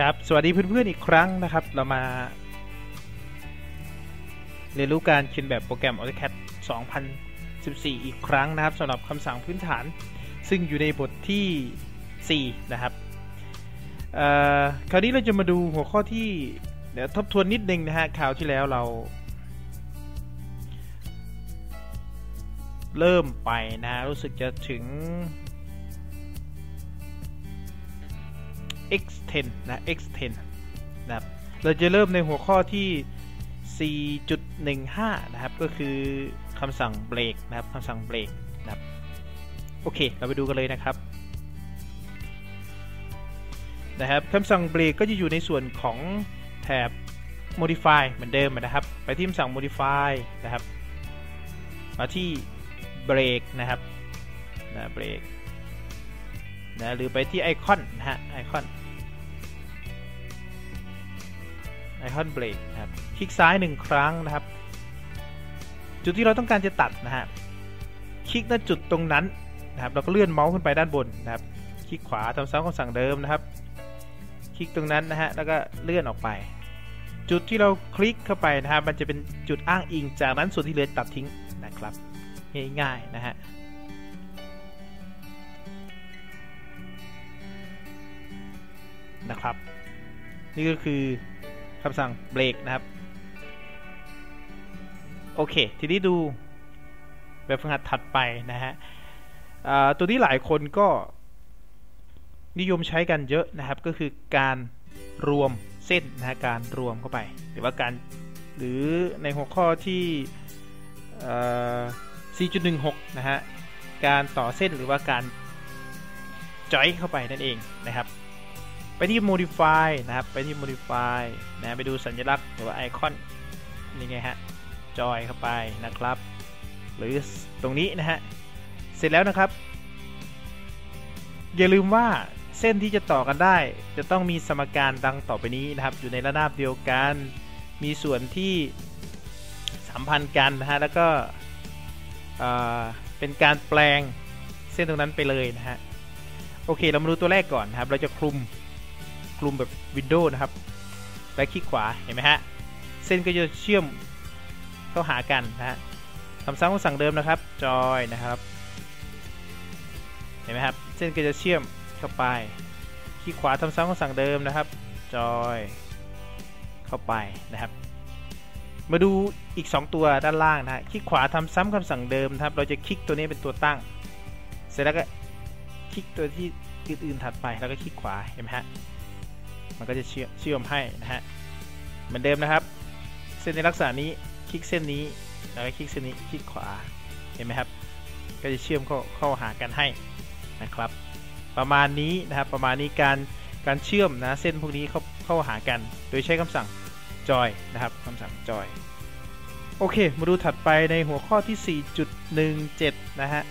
ครับ สวัสดีเพื่อนๆอีกครั้งนะครับ เรามาเรียนรู้การเขียนแบบโปรแกรม AutoCAD 2014 อีกครั้งนะครับสำหรับคำสั่งพื้นฐาน ซึ่งอยู่ในบทที่ 4 นะครับคราวนี้เราจะมาดูหัวข้อที่เดี๋ยวทบทวนนิดนึงนะฮะคราวที่แล้วเรา เริ่มไปนะ รู้สึกจะถึง x10 นะ x10 นะครับเราจะเริ่มในหัวข้อที่ 4.15 นะครับ ก็คือคำสั่งเบรกนะครับคำสั่งเบรกนะครับโอเค เราไปดูกันเลยนะครับนะครับคำสั่งเบรกก็จะอยู่ในส่วนของแถบ modify เหมือนเดิมนะครับ ไปที่คำสั่ง modify นะครับ มาที่เบรกนะครับนะเบรกนะหรือไปที่ไอคอนนะฮะไอคอน ไอคอนเบรกนะครับคลิกซ้ายหนึ่งครั้งนะครับ จุดที่เราต้องการจะตัดนะฮะคลิกณจุดตรงนั้นนะครับเราก็เลื่อนเมาส์ขึ้นไปด้านบนนะครับ คลิกขวาทำซ้ำคำสั่งเดิมนะครับ คลิกตรงนั้นนะฮะแล้วก็เลื่อนออกไป จุดที่เราคลิกเข้าไปนะครับมันจะเป็นจุดอ้างอิง จากนั้นส่วนที่เหลือตัดทิ้งนะครับ ง่ายๆนะฮะนะครับ นี่ก็คือ คำสั่งเบรกนะครับ โอเค ทีนี้ดูแบบฝึกหัดถัดไปนะฮะตัวนี้หลายคนก็นิยมใช้กันเยอะนะครับ ก็คือการรวมเส้นนะฮะการรวมเข้าไป หรือว่าการหรือในหัวข้อที่ 4.16 นะฮะ การต่อเส้นหรือว่าการจอยเข้าไปนั่นเองนะครับ ไปที่ modify นะครับ ไปที่ modify นะไปดูสัญลักษณ์หรือว่าไอคอนนี่ไงฮะจอยเข้าไปนะครับ หรือตรงนี้นะฮะ เสร็จแล้วนะครับ อย่าลืมว่าเส้นที่จะต่อกันได้ จะต้องมีสมการดังต่อไปนี้นะครับ อยู่ในระนาบเดียวกัน มีส่วนที่สัมพันธ์กันนะฮะ แล้วก็เป็นการแปลงเส้นตรงนั้นไปเลยนะฮะ โอเค เรามาดูตัวแรกก่อนนะครับ เราจะคลุม ลุ่มแบบวินโดว์นะครับแล้วคลิกขวาเห็นไหมฮะ เส้นก็จะเชื่อมเข้าหากันนะฮะคำสั่งคำสั่งเดิมนะครับจอยนะครับ เห็นไหมครับ เส้นก็จะเชื่อมเข้าไป คลิกขวาทำซ้ำคำสั่งเดิมนะครับจอยเข้าไปนะครับ มาดูอีก 2 ตัวด้านล่างนะฮะคลิกขวาทำซ้ำคำสั่งเดิมนะครับ เราจะคลิกตัวนี้เป็นตัวตั้ง เสร็จแล้วก็คลิกตัวที่อื่นๆถัดไปแล้วก็คลิกขวาเห็นไหมฮะ มันก็จะเชื่อเชื่อมให้นะฮะเหมือนเดิมนะครับ เส้นในลักษณะนี้คลิกเส้นนี้แล้วก็คลิกเส้นนี้คลิกขวาเห็นไหมครับ ก็จะเชื่อมเข้าเข้าหากันให้นะครับ ประมาณนี้นะครับประมาณนี้การการเชื่อมนะเส้นพวกนี้เข้าเข้าหากัน โดยใช้คำสั่งจอยนะครับคำสั่งจอยโอเค มาดูถัดไปในหัวข้อที่ 4.17 นะฮะ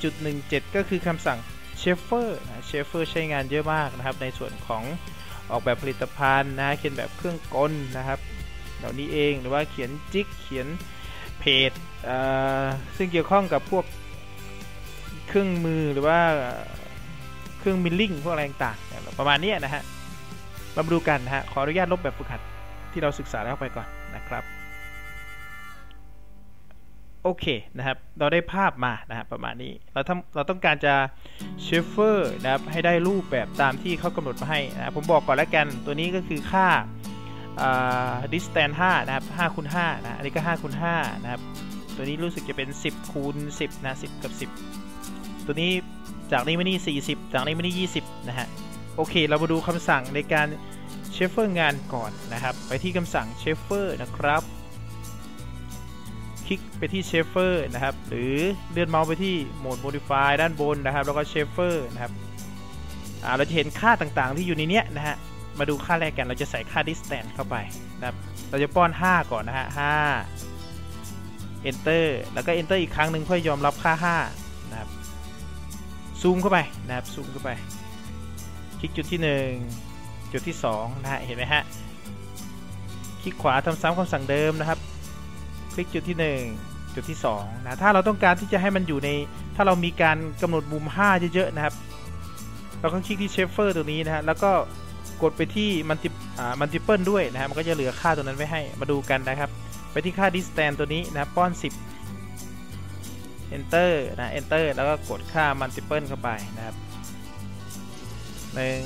4.17 ก็คือคำสั่งเชฟเฟอร์นะเชฟเฟอร์ใช้งานเยอะมากนะครับ ในส่วนของ ออกแบบผลิตภัณฑ์นะเขียนแบบเครื่องกลนะครับ เหล่านี้เองหรือว่าเขียนจิกเขียนเพจซึ่งเกี่ยวข้องกับพวกเครื่องมือหรือว่าเครื่องมิลลิ่งพวกอะไรต่างๆประมาณนี้นะฮะมาดูกันนะฮะขออนุญาตลบแบบฝึกหัดที่เราศึกษาแล้วไปก่อนนะครับ โอเคนะครับ เราได้ภาพมานะฮะประมาณนี้ เราทำเราต้องการจะเชฟเฟอร์นะครับให้ได้รูปแบบตามที่เขากำหนดมาให้นะผมบอกก่อนแล้วกัน ตัวนี้ก็คือค่า distance 5นะครับ5คูณ5นะอันนี้ก็5คูณ5นะครับ ตัวนี้รู้สึกจะเป็น 10คูณ10นะ10 กับ 10 ตัวนี้จากนี้ไม่นี่ 40 จากนี้ไม่นี่ 20 นะฮะ โอเค เรามาดูคำสั่งในการเชฟเฟอร์งานก่อนนะครับ ไปที่คำสั่งเชฟเฟอร์นะครับ คลิกไปที่เชฟเฟอร์นะครับ หรือเลื่อนเมาส์ไปที่โหมด Modify ด้านบนนะครับ แล้วก็เชฟเฟอร์นะครับเราจะเห็นค่าต่างๆที่อยู่ในนี้นะฮะ มาดูค่าแรกกัน เราจะใส่ค่า distance เข้าไปนะครับ เราจะป้อน 5 ก่อนนะฮะ 5 enter แล้วก็ enter อีกครั้งหนึ่งเพื่อยอมรับค่า 5 นะครับ ซูมเข้าไปนะครับ ซูมเข้าไป คลิกจุดที่ 1 จุดที่ 2 นะฮะ เห็นไหมฮะ คลิกขวาทำซ้ำคำสั่งเดิมนะครับ คลิกจุดที่ 1 จุดที่2นะถ้าเราต้องการที่จะให้มันอยู่ใน ถ้าเรามีการกำหนดมุม 5 เยอะๆนะครับ เราก็คลิกที่เชฟเฟอร์ตัวนี้นะฮะแล้วก็กดไปที่มันติอ่ามันติเปิลด้วยนะครับมันก็จะเหลือค่าตัวนั้นไว้ให้มาดูกันนะครับ ไปที่ค่า distance ตัวนี้นะครับป้อน 10 enter นะ enter แล้วก็กดค่า multiple เข้าไปนะครับหนึ่ง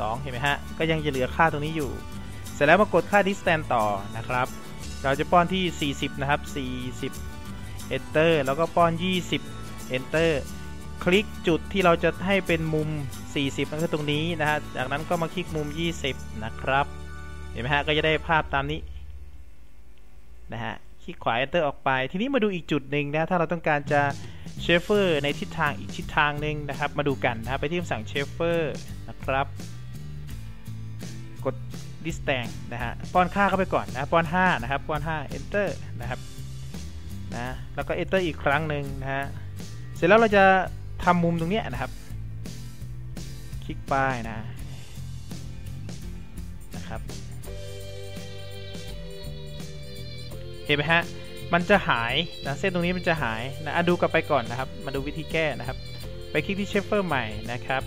สองเห็นไหมฮะ ก็ยังจะเหลือค่าตรงนี้อยู่ เสร็จแล้วมากดค่า distance ต่อนะครับ เราจะป้อนที่ 40 นะครับ 40 enter แล้วก็ป้อน 20 enter คลิกจุดที่เราจะให้เป็นมุม 40 นั่นคือตรงนี้นะฮะ จากนั้นก็มาคลิกมุม 20 นะครับ เห็นไหมฮะ ก็จะได้ภาพตามนี้นะฮะ คลิกขวา enter ออกไป ทีนี้มาดูอีกจุดหนึ่งนะ ถ้าเราต้องการจะเชฟเฟอร์ในทิศทางอีกทิศทางหนึ่งนะครับ มาดูกันนะครับไปที่คำสั่งเชฟเฟอร์นะครับ กด distance นะฮะป้อนค่าเข้าไปก่อนนะป้อน 5 นะครับ ป้อน 5 enter นะครับนะแล้วก็ enter อีกครั้งหนึ่งนะฮะเสร็จแล้วเราจะทำมุมตรงเนี้ยนะครับ คลิกไปนะนะครับเห็นไหมฮะมันจะหายนะเส้นตรงนี้มันจะหายนะอะดูกลับไปก่อนนะครับ มาดูวิธีแก้นะครับ ไปคลิกที่เชฟเฟอร์ใหม่นะครับ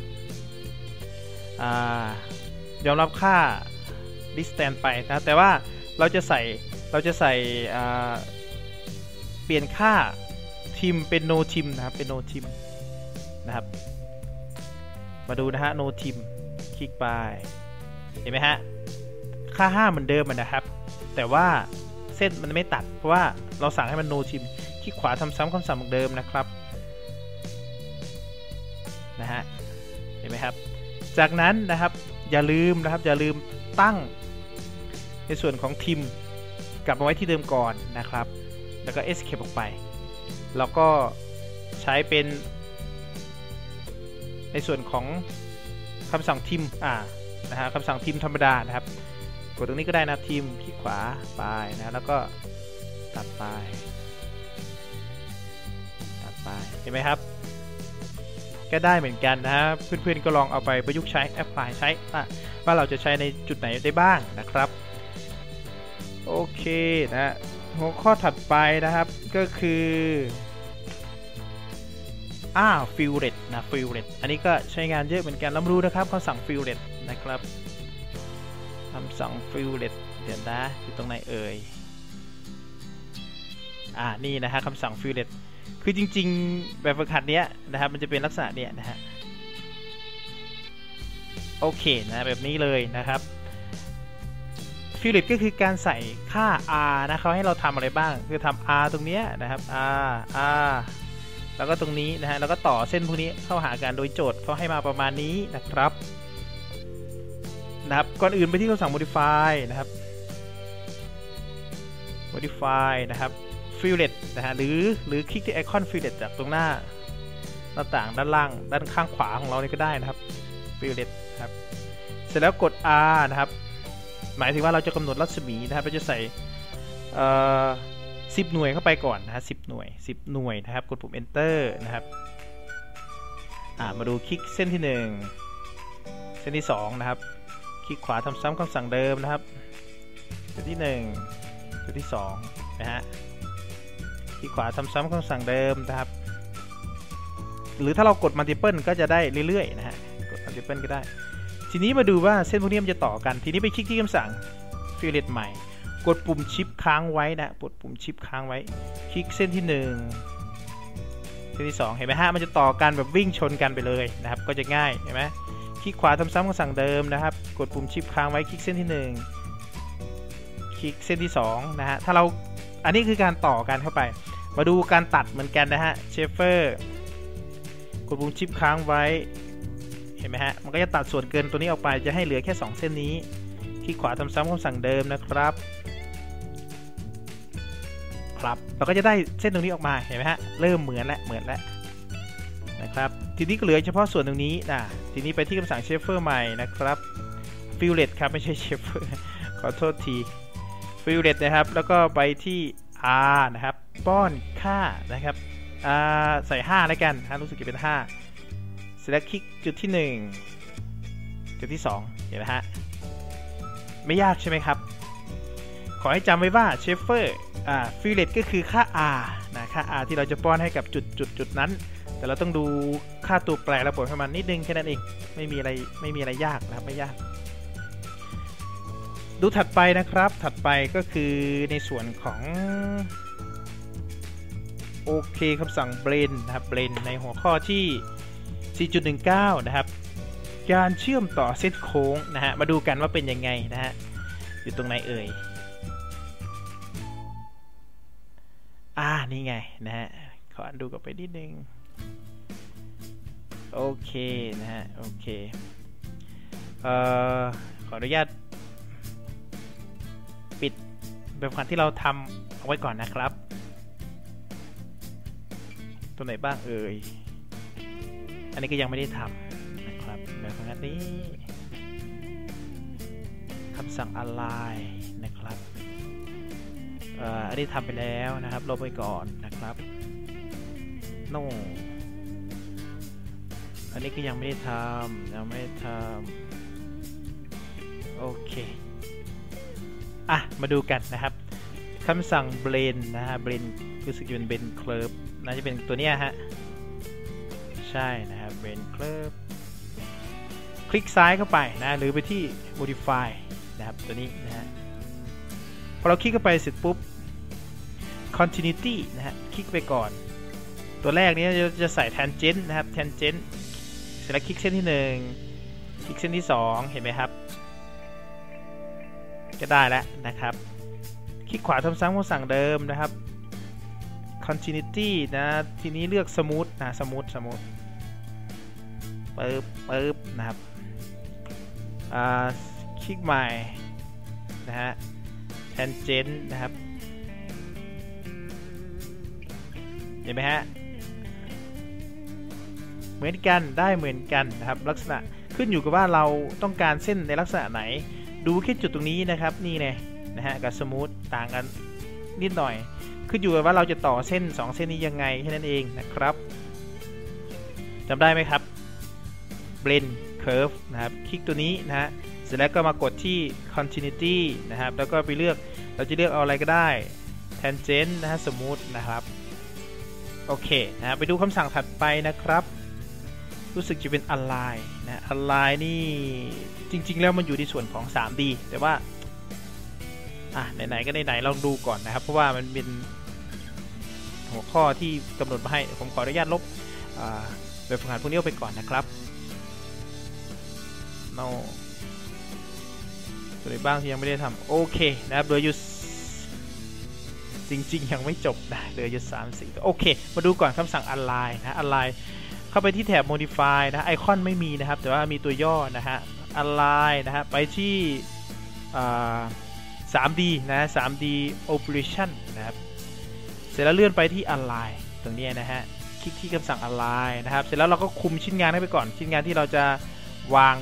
อ ยอมรับค่า distance ไปนะแต่ว่าเราจะใส่เราจะใส่เปลี่ยนค่าทิมเป็น no ทิมนะครับเป็น no ทิมนะครับ มาดูนะฮะ no ทิมคลิกไปเห็นไหมฮะค่า5เหมือนเดิมนะครับ แต่ว่าเส้นมันไม่ตัด เพราะว่าเราสั่งให้มัน no ทิมคลิกขวาทำซ้ำคำสั่งเหมือนเดิมนะครับนะฮะเห็นไหมครับ จากนั้นนะครับ อย่าลืมนะครับ อย่าลืมตั้งในส่วนของทิมกลับมาไว้ที่เดิมก่อนนะครับ แล้วก็ escape ออกไป แล้วก็ใช้เป็น ในส่วนของคำสั่งทิมอ่านะฮะคำสั่งทิมธรรมดานะครับ กดตรงนี้ก็ได้นะทิมคลิกขวาไปนะแล้วก็ตัดไปตัดไปเห็นไหมครับ ก็ได้เหมือนกันนะครับเพื่อนๆก็ลองเอาไปประยุกต์ใช้แอปพลายใช้ว่าเราจะใช้ในจุดไหนได้บ้างนะครับโอเคนะหัวข้อถัดไปนะครับก็คืออ่าฟิลเลตนะฟิลเลตอันนี้ก็ใช้งานเยอะเหมือนกันลองดูนะครับคำสั่งฟิลเลตนะครับคำสั่งฟิลเลตเดี๋ยวนะอยู่ตรงไหนเอ่ยอ่านี่นะฮะคำสั่งฟิลเลต คือจริง ๆ แบบฝึกหัดเนี้ยนะครับมันจะเป็นลักษณะเนี้ยนะฮะโอเคนะแบบนี้เลยนะครับฟิลเลตก็คือการใส่ค่า r นะเขาให้เราทำอะไรบ้าง คือทำ r ตรงเนี้ยนะครับ r r แล้วก็ตรงนี้นะฮะแล้วก็ต่อเส้นพวกนี้เข้าหากันโดยโจทย์เขาให้มาประมาณนี้นะครับนะครับก่อนอื่นไปที่คำสั่ง modify นะครับ modify นะครับ fillet นะฮะหรือหรือคลิกที่ไอคอน fillet จากตรงหน้าหน้าต่างด้านล่าง ด้านข้างขวาของเรานี่ก็ได้นะครับ fillet ครับเสร็จแล้วกด R นะครับ หมายถึงว่าเราจะกำหนดรัศมีนะครับเราจะใส่สิบหน่วยเข้าไปก่อนนะฮะสิบหน่วยสิบหน่วยนะครับ กดปุ่ม enter นะครับอ่ามาดูคลิกเส้นที่ 1 เส้นที่ 2 นะครับ คลิกขวาทำซ้ำคำสั่งเดิมนะครับเส้นที่1เส้นที่2นะฮะ คลิกขวาทำซ้ำคำสั่งเดิมนะครับ หรือถ้าเรากด multiple ก็จะได้เรื่อยๆนะฮะกด multiple ก็ได้ ทีนี้มาดูว่าเส้นพวกนี้มันจะต่อกัน ทีนี้ไปคลิกที่คำสั่ง fillet ใหม่ กดปุ่มชิปค้างไว้นะกดปุ่มชิปค้างไว้ คลิกเส้นที่ 1 เส้นที่ 2 เห็นไหมฮะมันจะต่อกันแบบวิ่งชนกันไปเลยนะครับ ก็จะง่ายเห็นไหมคลิกขวาทำซ้ำคำสั่งเดิมนะครับ กดปุ่มชิปค้างไว้คลิกเส้นที่ 1 คลิกเส้นที่2นะฮะถ้าเรา อันนี้คือการต่อกันเข้าไป มาดูการตัดเหมือนกันนะฮะเชฟเฟอร์กดปุ่มชิปค้างไว้ เห็นไหมฮะ มันก็จะตัดส่วนเกินตัวนี้ออกไปจะให้เหลือแค่ 2 เส้นนี้ คลิกขวาทำซ้ำคำสั่งเดิมนะครับครับเราก็จะได้เส้นตรงนี้ออกมาเห็นไหมฮะเริ่มเหมือนแล้วเหมือนแล้วนะครับทีนี้ก็เหลือเฉพาะส่วนตรงนี้นะทีนี้ไปที่คำสั่งเชฟเฟอร์ใหม่นะครับฟิลเลตครับไม่ใช่เชฟเฟอร์ขอโทษที ฟิลเลตนะครับ แล้วก็ไปที่ R นะครับ ป้อนค่านะครับใส่ 5 แล้วกันฮะรู้สึกจะเป็น 5 เสร็จแล้วคลิกจุดที่ 1 จุดที่ 2 เห็นไหมฮะ ไม่ยากใช่ไหมครับ ขอให้จำไว้ว่าเชฟเฟอร์อ่าฟิลเลตก็คือค่า r นะค่า r ที่เราจะป้อนให้กับจุดจุดจุดนั้น แต่เราต้องดูค่าตัวแปรระบบให้มันนิดนึงแค่นั้นเอง ไม่มีอะไรไม่มีอะไรยากนะครับไม่ยาก ดูถัดไปนะครับ ถัดไปก็คือในส่วนของโอเคคำสั่ง blend นะครับ blend ในหัวข้อที่ 4.19 นะครับ การเชื่อมต่อเส้นโค้งนะฮะ มาดูกันว่าเป็นยังไงนะฮะ อยู่ตรงไหนเอ่ย อ่า นี่ไงนะฮะ ขอดูกันไปนิดนึง โอเคนะฮะ โอเค เอ่อ ขออนุญาต ปิดแบบคันที่เราทำเอาไว้ก่อนนะครับ ตัวไหนบ้างเอ่ย อันนี้ก็ยังไม่ได้ทำนะครับแบบคันนี้คำสั่ง align นะครับเอ่ออันนี้ทำไปแล้วนะครับลบไปก่อนนะครับ no อันนี้ก็ยังไม่ได้ทำยังไม่ได้ทำโอเค อะ มาดูกันนะครับคำสั่ง blend นะฮะ blend รู้สึกจะเป็น blend curve น่าจะเป็นตัวเนี้ยฮะ ใช่นะครับ blend curve คลิกซ้ายเข้าไปนะ หรือไปที่ modify นะครับ ตัวนี้นะฮะ พอเราคลิกเข้าไปเสร็จปุ๊บ continuity นะฮะ คลิกไปก่อน ตัวแรกนี้จะใส่ tangent นะครับ tangent เสร็จแล้วคลิกเส้นที่ 1 คลิกเส้นที่ 2 เห็นไหมครับ ก็ได้แล้วนะครับ คลิกขวาทำซ้ำคำสั่งเดิมนะครับ continuity นะ ทีนี้เลือก smooth นะ smooth smooth ปึ๊บปึ๊บนะครับ อ่า คลิกใหม่ นะฮะ tangent นะครับ เห็นไหมฮะ เหมือนกัน ได้เหมือนกันนะครับ ลักษณะขึ้นอยู่กับว่าเราต้องการเส้นในลักษณะไหน ดูแค่จุดตรงนี้นะครับนี่ไงนะฮะกับสมูทต่างกันนิดหน่อยขึ้นอยู่กับว่าเราจะต่อเส้น 2 เส้นนี้ยังไงแค่นั้นเองนะครับจำได้ไหมครับ blend curve นะครับ คลิกตัวนี้นะฮะ เสร็จแล้วก็มากดที่ continuity นะครับ แล้วก็ไปเลือก เราจะเลือกเอาอะไรก็ได้ tangent นะฮะ smooth นะครับ โอเค นะไปดูคำสั่งถัดไปนะครับ รู้สึกจะเป็น align นะ align นี่จริง ๆ แล้วมันอยู่ในส่วนของ 3D แต่ว่าอะไหนๆก็ไหนๆลองดูก่อนนะครับ เพราะว่ามันเป็นหัวข้อที่กำหนดมาให้ ผมขออนุญาตลบแบบฝึกหัดพวกนี้ไปก่อนนะครับ no ตัวไหนบ้างที่ยังไม่ได้ทำโอเคนะครับเหลืออยู่จริง ๆ ยังไม่จบนะเหลืออยู่สามสี่โอเค มาดูก่อนคำสั่ง align นะ align เข้าไปที่แถบ modify นะไอคอนไม่มีนะครับ แต่ว่ามีตัวย่อนะฮะ align นะฮะ ไปที่ 3D นะ 3D operation นะครับ เสร็จแล้วเลื่อนไปที่ align ตรงนี้นะฮะ คลิกที่คำสั่ง align นะครับ เสร็จแล้วเราก็คุมชิ้นงานให้ไปก่อน ชิ้นงานที่เราจะวาง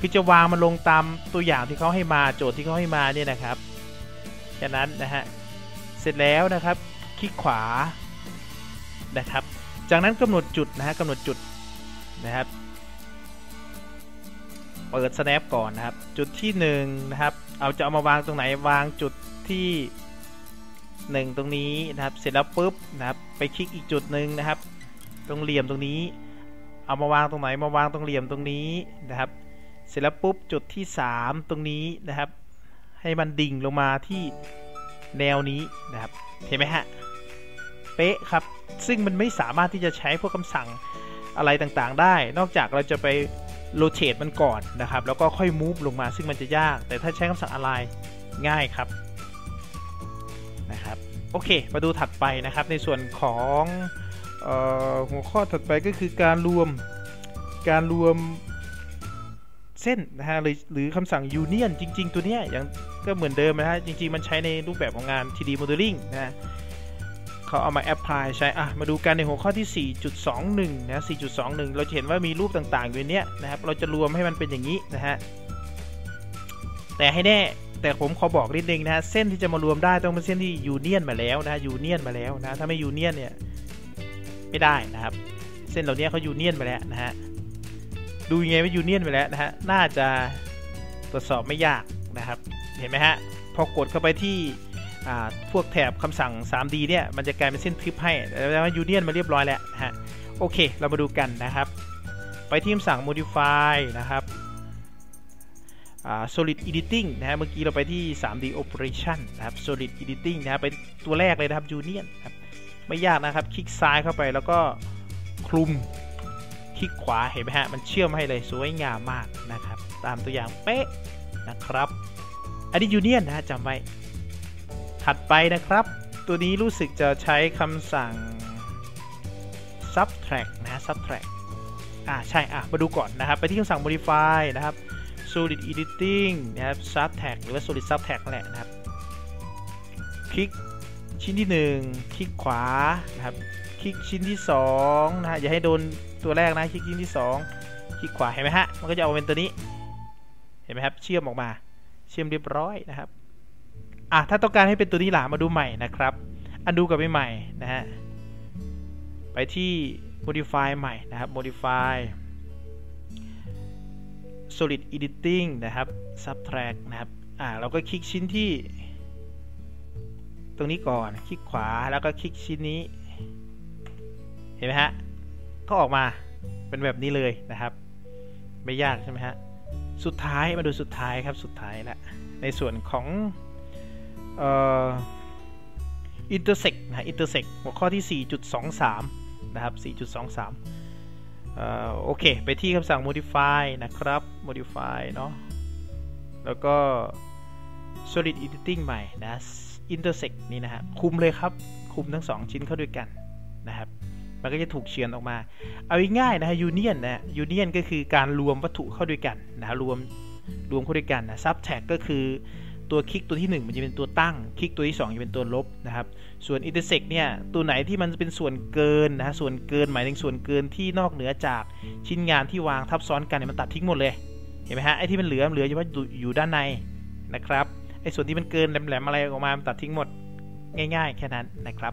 คือจะวางมันลงตามตัวอย่างที่เขาให้มา โจทย์ที่เขาให้มาเนี่ยนะครับแค่นั้นนะฮะ เสร็จแล้วนะครับ คลิกขวานะครับ จากนั้นกำหนดจุดนะฮะกำหนดจุดนะครับ เปิด snap ก่อนนะครับ จุดที่1นะครับ เอาจะเอามาวางตรงไหนวางจุดที่ 1 ตรงนี้นะครับ เสร็จแล้วปุ๊บนะครับ ไปคลิกอีกจุดหนึ่งนะครับ ตรงเหลี่ยมตรงนี้ เอามาวางตรงไหนมาวางตรงเหลี่ยมตรงนี้นะครับ เสร็จแล้วปุ๊บจุดที่ 3 ตรงนี้นะครับ ให้มันดิ่งลงมาที่แนวนี้นะครับ เห็นไหมฮะ เป๊ะครับ ซึ่งมันไม่สามารถที่จะใช้พวกคำสั่งอะไรต่างๆ ได้ นอกจากเราจะไปโรเ t ตมันก่อนนะครับ แล้วก็ค่อยมูฟลงมาซึ่งมันจะยาก แต่ถ้าใช้คำสั่งอะไรง่ายครับนะครับ โอเค มาดูถัดไปนะครับ ในส่วนของออหัวข้อถัดไปก็คือการรวมการรวมเส้นนะฮะหรือหรือคำสั่ง union จริง ๆ ตัวเนี้ยยังก็เหมือนเดิมนะฮะจริง ๆ มันใช้ในรูปแบบของงาน 3D modeling นะ เขาเอามา apply ใช้อะมาดูกันในหัวข้อที่ 4.21 นะ 4.21 เราจะเห็นว่ามีรูปต่างๆอยู่ในนี้นะครับ เราจะรวมให้มันเป็นอย่างนี้นะฮะ แต่ให้แน่แต่ผมขอบอกนิดนึงนะฮะ เส้นที่จะมารวมได้ต้องเป็นเส้นที่ยูเนียนมาแล้วนะยูเนียนมาแล้วนะ ถ้าไม่ยูเนียนเนี่ยไม่ได้นะครับ เส้นเหล่านี้เขายูเนียนมาแล้วนะฮะ ดูยังไงว่ายูเนียนไปแล้วนะฮะ น่าจะตรวจสอบไม่ยากนะครับ เห็นไหมฮะ พอกดเข้าไปที่ พวกแถบคำสั่ง 3D เนี่ยมันจะกลายเป็นเส้นทึบให้แต่ว่ายูเนียนมาเรียบร้อยแล้วฮะโอเค เรามาดูกันนะครับ ไปที่คำสั่ง modify นะครับ solid editing นะฮะเมื่อกี้เราไปที่ 3D operation นะครับ solid editing นะครับเป็นตัวแรกเลยนะครับ union ครับไม่ยากนะครับ คลิกซ้ายเข้าไปแล้วก็คลุมคลิกขวาเห็นไหมฮะ มันเชื่อมให้เลยสวยงามมากนะครับ ตามตัวอย่างเป๊ะนะครับ อันนี้ union นะจำไว้ ถัดไปนะครับ ตัวนี้รู้สึกจะใช้คำสั่ง subtract นะ subtract อ่าใช่ อะ มาดูก่อนนะครับ ไปที่คำสั่ง modify นะครับ solid editing นะครับ subtract หรือว่า solid subtract นั่นแหละนะครับ คลิกชิ้นที่ 1 คลิกขวานะครับ คลิกชิ้นที่ 2 นะฮะ อย่าให้โดนตัวแรกนะ คลิกชิ้นที่ 2 คลิกขวา เห็นไหมฮะ มันก็จะออกเป็นตัวนี้ เห็นไหมครับ เชื่อมออกมา เชื่อมเรียบร้อยนะครับ อะถ้าต้องการให้เป็นตัวนี้หลามาดูใหม่นะครับ อันดูกับใหม่นะฮะ ไปที่ modify ใหม่นะครับ modify solid editing นะครับ subtract นะครับ อ่าเราก็คลิกชิ้นที่ ตรงนี้ก่อน คลิกขวาแล้วก็คลิกชิ้นนี้ เห็นไหมฮะ ก็ออกมาเป็นแบบนี้เลยนะครับ ไม่ยากใช่ไหมฮะ สุดท้ายมาดูสุดท้ายครับ สุดท้ายละ ในส่วนของ เอ่อ intersect นะ intersect หัวข้อที่ 4.23 นะครับ 4.23โอเค ไปที่คำสั่ง modify นะครับ modify เนาะแล้วก็ solid editing ใหม่นะ intersect นี่นะฮะคุมเลยครับ คุมทั้ง 2 ชิ้นเข้าด้วยกันนะครับ มันก็จะถูกเชียนออกมา เอาง่ายๆนะฮะ union นะ union ก็คือการรวมวัตถุเข้าด้วยกันนะรวมรวมเข้าด้วยกันนะ subtract ก็คือ ตัวคลิกตัวที่ 1 มันจะเป็นตัวตั้งคลิกตัวที่ 2 จะเป็นตัวลบนะครับ ส่วน intersect เนี่ยตัวไหนที่มันเป็นส่วนเกินนะส่วนเกินหมายถึงส่วนเกินที่นอกเหนือจากชิ้นงานที่วางทับซ้อนกันเนี่ยมันตัดทิ้งหมดเลยเห็นไหมฮะไอ้ที่มันเหลือเหลือเฉพาะอยู่ด้านในนะครับไอ้ส่วนที่มันเกินแหลมๆอะไรออกมามันตัดทิ้งหมดง่าย ๆ แค่นั้นนะครับ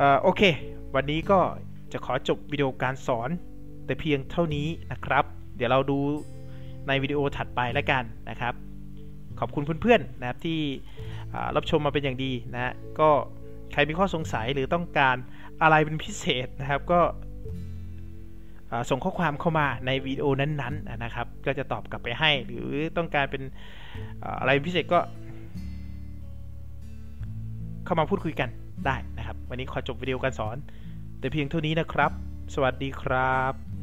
อโอเค วันนี้ก็จะขอจบวิดีโอการสอน แต่เพียงเท่านี้นะครับ เดี๋ยวเราดูในวิดีโอถัดไปแล้วกันนะครับ ขอบคุณเพื่อนๆนะครับที่รับชมมาเป็นอย่างดีนะก็ใครมีข้อสงสัยหรือต้องการอะไรเป็นพิเศษนะครับก็ส่งข้อความเข้ามาในวิดีโอนั้นๆนะครับ ก็จะตอบกลับไปให้ หรือต้องการเป็นอะไรพิเศษก็เข้ามาพูดคุยกันได้นะครับ วันนี้ขอจบวิดีโอการสอน แต่เพียงเท่านี้นะครับ สวัสดีครับ